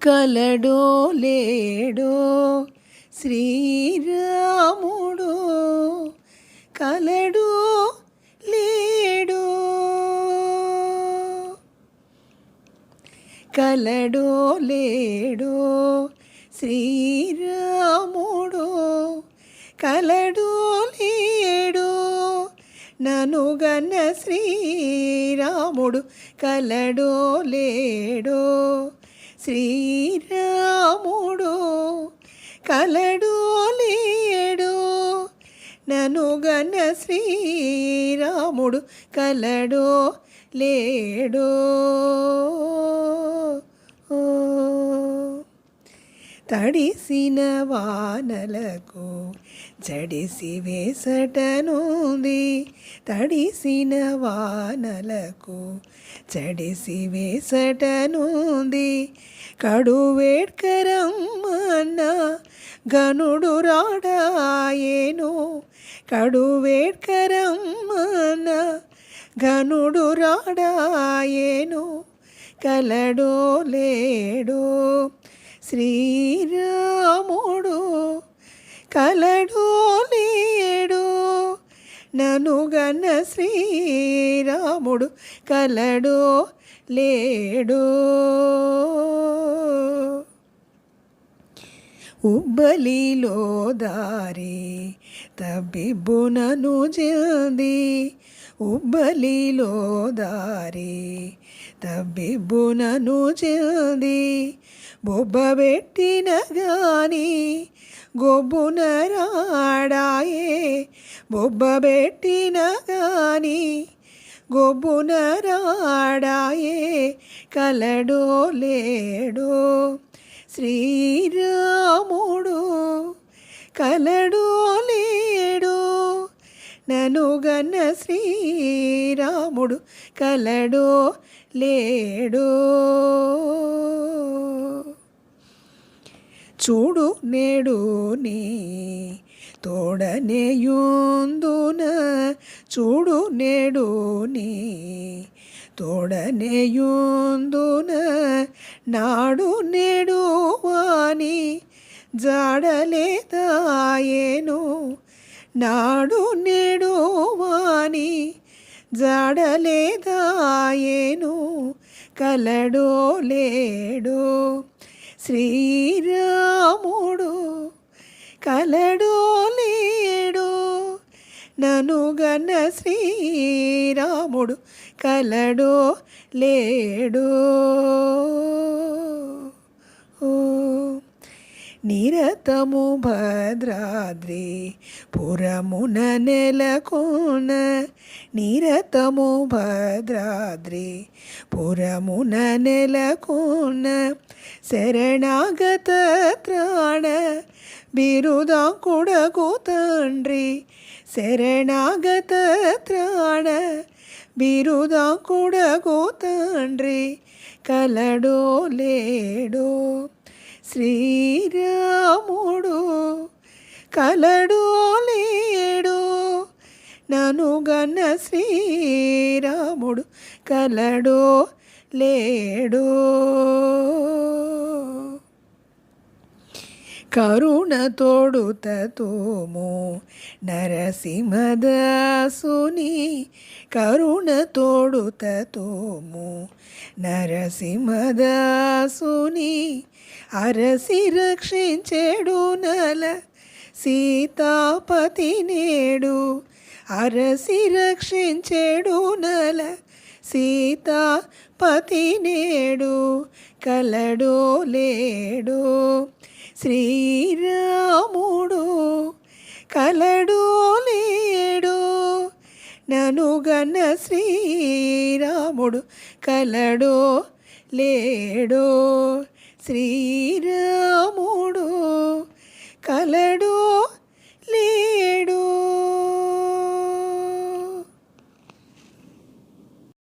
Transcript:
కలడో లేడో శ్రీరాముడు కలడో లేడో కలడో లేడో శ్రీరాముడు కలడో లేడో నను శ్రీరాముడు కలడో లేడో శ్రీరాముడు కలడో లేడో. నను గన్న శ్రీరాముడు కలడో లేడో. తడిసిన వానలకు జడిసి వేసటనుంది తడిసిన వానలకు జడిసి వేసటనుంది కడువేడ్కరమ్మన్న గనుడు రాడాయేను కడువేడ్కరమ్మన్న గనుడు రాడాయేను కలడో లేడో శ్రీరాముడు కలడో లేడో నను శ్రీరాముడు కలడు లేడు. ఉబ్బలిలో దారి తబ్బిబ్బునను జల్ది. ఉబ్బలిలో దారి తబ్బిబ్బునను జల్ది. బొబ్బబెట్టిన గాని గొబ్బున రాడాయే బొబ్బ గాని గొబ్బున రాడాయే కలడో లేడో శ్రీరాముడు కలడో లేడో నను శ్రీరాముడు కలడో లేడో. చూడు నేడు నీ తోడనేయుందున చూడు నేడు నీ తోడనేయుందున నాడు నేడు వాని జాడలేదాయేను నాడు నేడు వాని జాడలేదాయేను కలడో లేడు శ్రీరా శ్రీరాముడు కలడో లేడో. ఓ నిరతము భద్రాద్రి పురమున నెలకొన నిరతము భద్రాద్రి పురమున నెలకొన శరణాగత త్రాణ బిరుదా కొడకు తండ్రి శరణాగత త్రాణ బిరుదా కొడకు తండ్రి కలడో లేడో శ్రీరాముడు కలడో లేడో. నను గన్న శ్రీరాముడు కలడో లేడో. కరుణ తోడుతోము నరసింహదాసుని కరుణ తోడుతోము నరసింహదాసుని అరసి రక్షించేడు నల సీతాపతి నేడు అరసి రక్షించేడు నల సీతాపతి నేడు కలడో లేడో శ్రీరాముడు కలడో లేడో. నను శ్రీరాముడు కలడో లేడో. శ్రీరాముడు